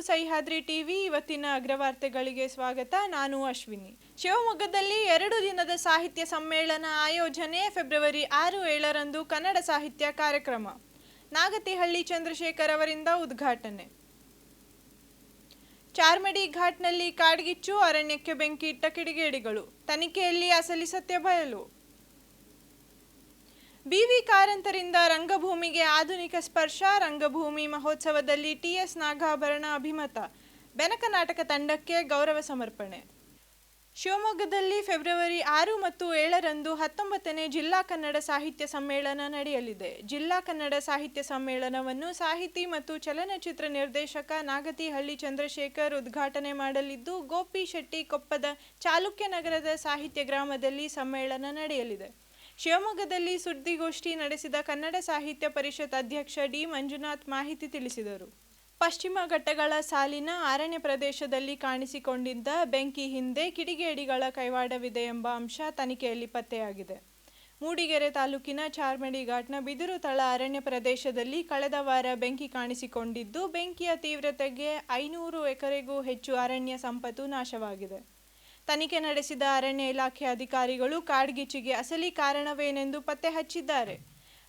Sahyadri TV ಇವತ್ತಿನ ಅಗ್ರವಾರ್ತೆಗಳಿಗೆ ಸ್ವಾಗತ. ನಾನು ಅಶ್ವಿನಿ. ಶಿವಮೊಗ್ಗದಲ್ಲಿ ಎರಡು ದಿನದ ಸಾಹಿತ್ಯ ಸಮ್ಮೇಳನ ಆಯೋಜನೆ ಫೆಬ್ರವರಿ ಆರು ಏಳರಂದು ಕನ್ನಡ ಸಾಹಿತ್ಯ ಕಾರ್ಯಕ್ರಮ. ನಾಗತಿಹಳ್ಳಿ ಚಂದ್ರಶೇಖರ್ ಅವರಿಂದ ಉದ್ಘಾಟನೆ. ಚಾರ್ಮಡಿ ಘಾಟ್ನಲ್ಲಿ ಕಾಡ್ಗಿಚ್ಚು, ಅರಣ್ಯಕ್ಕೆ ಬೆಂಕಿ ಇಟ್ಟ ಕಿಡಿಗೇಡಿಗಳು. ತನಿಖೆಯಲ್ಲಿ ಅಸಲಿ ಸತ್ಯ ಬಯಲು. ಬಿವಿ ಕಾರಂತರಿಂದ ರಂಗಭೂಮಿಗೆ ಆಧುನಿಕ ಸ್ಪರ್ಶ, ರಂಗಭೂಮಿ ಮಹೋತ್ಸವದಲ್ಲಿ ಟಿಎಸ್ ನಾಗಾಭರಣ ಅಭಿಮತ. ಬೆನಕ ನಾಟಕ ತಂಡಕ್ಕೆ ಗೌರವ ಸಮರ್ಪಣೆ. ಶಿವಮೊಗ್ಗದಲ್ಲಿ ಫೆಬ್ರವರಿ ಆರು ಮತ್ತು ಏಳರಂದು ಹತ್ತೊಂಬತ್ತನೇ ಜಿಲ್ಲಾ ಕನ್ನಡ ಸಾಹಿತ್ಯ ಸಮ್ಮೇಳನ ನಡೆಯಲಿದೆ. ಜಿಲ್ಲಾ ಕನ್ನಡ ಸಾಹಿತ್ಯ ಸಮ್ಮೇಳನವನ್ನು ಸಾಹಿತಿ ಮತ್ತು ಚಲನಚಿತ್ರ ನಿರ್ದೇಶಕ ನಾಗತಿಹಳ್ಳಿ ಚಂದ್ರಶೇಖರ್ ಉದ್ಘಾಟನೆ ಮಾಡಲಿದ್ದು, ಗೋಪಿ ಶೆಟ್ಟಿ ಕೊಪ್ಪದ ಚಾಲುಕ್ಯ ನಗರದ ಸಾಹಿತ್ಯ ಗ್ರಾಮದಲ್ಲಿ ಸಮ್ಮೇಳನ ನಡೆಯಲಿದೆ. ಶಿವಮೊಗ್ಗದಲ್ಲಿ ಸುದ್ದಿಗೋಷ್ಠಿ ನಡೆಸಿದ ಕನ್ನಡ ಸಾಹಿತ್ಯ ಪರಿಷತ್ ಅಧ್ಯಕ್ಷ ಡಿ ಮಂಜುನಾಥ್ ಮಾಹಿತಿ ತಿಳಿಸಿದರು. ಪಶ್ಚಿಮ ಘಟ್ಟಗಳ ಸಾಲಿನ ಅರಣ್ಯ ಪ್ರದೇಶದಲ್ಲಿ ಕಾಣಿಸಿಕೊಂಡಿದ್ದ ಬೆಂಕಿ ಹಿಂದೆ ಕಿಡಿಗೇಡಿಗಳ ಕೈವಾಡವಿದೆ ಎಂಬ ಅಂಶ ತನಿಖೆಯಲ್ಲಿ ಪತ್ತೆಯಾಗಿದೆ. ಮೂಡಿಗೆರೆ ತಾಲೂಕಿನ ಚಾರ್ಮಡಿ ಘಾಟ್ನ ಬಿದಿರು ತಳ ಅರಣ್ಯ ಪ್ರದೇಶದಲ್ಲಿ ಕಳೆದ ವಾರ ಬೆಂಕಿ ಕಾಣಿಸಿಕೊಂಡಿದ್ದು, ಬೆಂಕಿಯ ತೀವ್ರತೆಗೆ ಐನೂರು ಎಕರೆಗೂ ಹೆಚ್ಚು ಅರಣ್ಯ ಸಂಪತ್ತು ನಾಶವಾಗಿದೆ. ತನಿಖೆ ನಡೆಸಿದ ಅರಣ್ಯ ಇಲಾಖೆ ಅಧಿಕಾರಿಗಳು ಕಾಡ್ಗಿಚ್ಚಿಗೆ ಅಸಲಿ ಕಾರಣವೇನೆಂದು ಪತ್ತೆ ಹಚ್ಚಿದ್ದಾರೆ.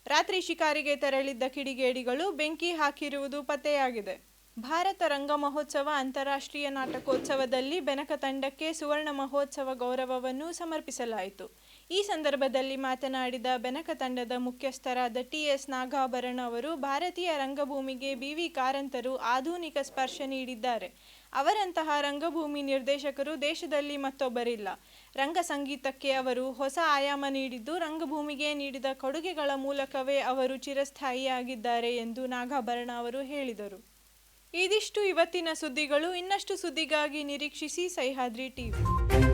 ರಾತ್ರಿ ಶಿಕಾರಿಗೆ ತೆರಳಿದ್ದ ಕಿಡಿಗೇಡಿಗಳು ಬೆಂಕಿ ಹಾಕಿರುವುದು ಪತ್ತೆಯಾಗಿದೆ. ಭಾರತ ರಂಗ ಮಹೋತ್ಸವ ಅಂತಾರಾಷ್ಟ್ರೀಯ ನಾಟಕೋತ್ಸವದಲ್ಲಿ ಬೆನಕ ತಂಡಕ್ಕೆ ಸುವರ್ಣ ಮಹೋತ್ಸವ ಗೌರವವನ್ನು ಸಮರ್ಪಿಸಲಾಯಿತು. ಈ ಸಂದರ್ಭದಲ್ಲಿ ಮಾತನಾಡಿದ ಬೆನಕ ತಂಡದ ಮುಖ್ಯಸ್ಥರಾದ ಟಿ ಎಸ್ ನಾಗಾಭರಣ ಅವರು, ಭಾರತೀಯ ರಂಗಭೂಮಿಗೆ ಬಿವಿ ಕಾರಂತರು ಆಧುನಿಕ ಸ್ಪರ್ಶ ನೀಡಿದ್ದಾರೆ. ಅವರಂತಹ ರಂಗಭೂಮಿ ನಿರ್ದೇಶಕರು ದೇಶದಲ್ಲಿ ಮತ್ತೊಬ್ಬರಿಲ್ಲ. ರಂಗ ಸಂಗೀತಕ್ಕೆ ಅವರು ಹೊಸ ಆಯಾಮ ನೀಡಿದ್ದು, ರಂಗಭೂಮಿಗೆ ನೀಡಿದ ಕೊಡುಗೆಗಳ ಮೂಲಕವೇ ಅವರು ಚಿರಸ್ಥಾಯಿಯಾಗಿದ್ದಾರೆ ಎಂದು ನಾಗಾಭರಣ ಅವರು ಹೇಳಿದರು. ಇದಿಷ್ಟು ಇವತ್ತಿನ ಸುದ್ದಿಗಳು. ಇನ್ನಷ್ಟು ಸುದ್ದಿಗಾಗಿ ನಿರೀಕ್ಷಿಸಿ ಸಹ್ಯಾದ್ರಿ ಟಿವಿ.